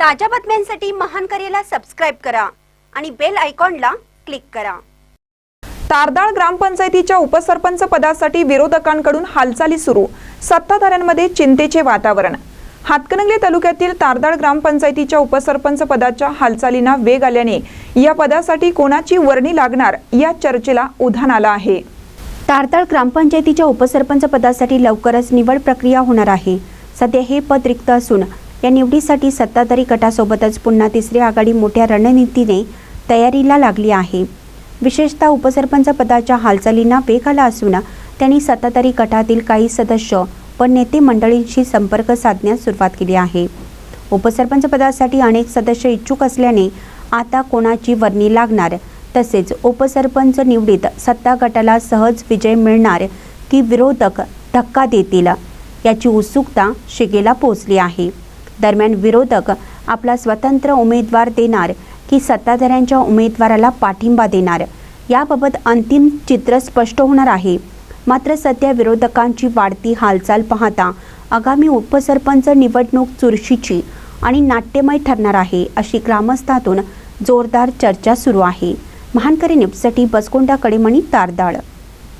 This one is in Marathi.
ताज्या बातम्यांसाठी महान करेला सबस्क्राईब करा आणि बेल आयकॉनला क्लिक करा. तारदाळ ग्रामपंचायतीच्या उपसरपंच पदासाठी विरोधकांकडून हालचाली सुरू. सत्ताधाऱ्यांमध्ये चिंतेचे वातावरण. हातकणंगले तालुक्यातील तारदाळ ग्रामपंचायतीच्या उपसरपंच पदाच्या हालचालींना वेग आल्याने या पदासाठी कोणाची वर्णी लागणार या चर्चेला उधाण आलं आहे. तारताळ ग्रामपंचायतीच्या उपसरपंच पदासाठी लवकरच निवड प्रक्रिया होणार आहे. सध्या हे पद रिक्त असून या निवडीसाठी सत्ताधारी गटासोबतच पुन्हा तिसरी आघाडी मोठ्या रणनीतीने तयारीला लागली आहे. विशेषतः उपसरपंच पदाच्या हालचालींना वेग आला असून त्यांनी सत्ताधारी गटातील काही सदस्य व नेते मंडळींशी संपर्क साधण्यास सुरुवात केली आहे. उपसरपंच पदासाठी अनेक सदस्य इच्छुक असल्याने आता कोणाची वर्णी लागणार? तसेच उपसरपंच निवडीत सत्ता गटाला सहज विजय मिळणार की विरोधक धक्का देतील? याची उत्सुकता शिगेला पोहोचली आहे. दरम्यान विरोधक आपला स्वतंत्र उमेदवार देणार की सत्ताधाऱ्यांच्या उमेदवाराला पाठिंबा देणार? याबाबत अंतिम चित्र स्पष्ट होणार आहे. मात्र सध्या विरोधकांची वाढती हालचाल पाहता आगामी उपसरपंच निवडणूक चुरशीची आणि नाट्यमय ठरणार आहे अशी ग्रामस्थातून जोरदार चर्चा सुरू आहे. महानकरी न्यूजसाठी बसकोंडा कडेमणी तारदाळ.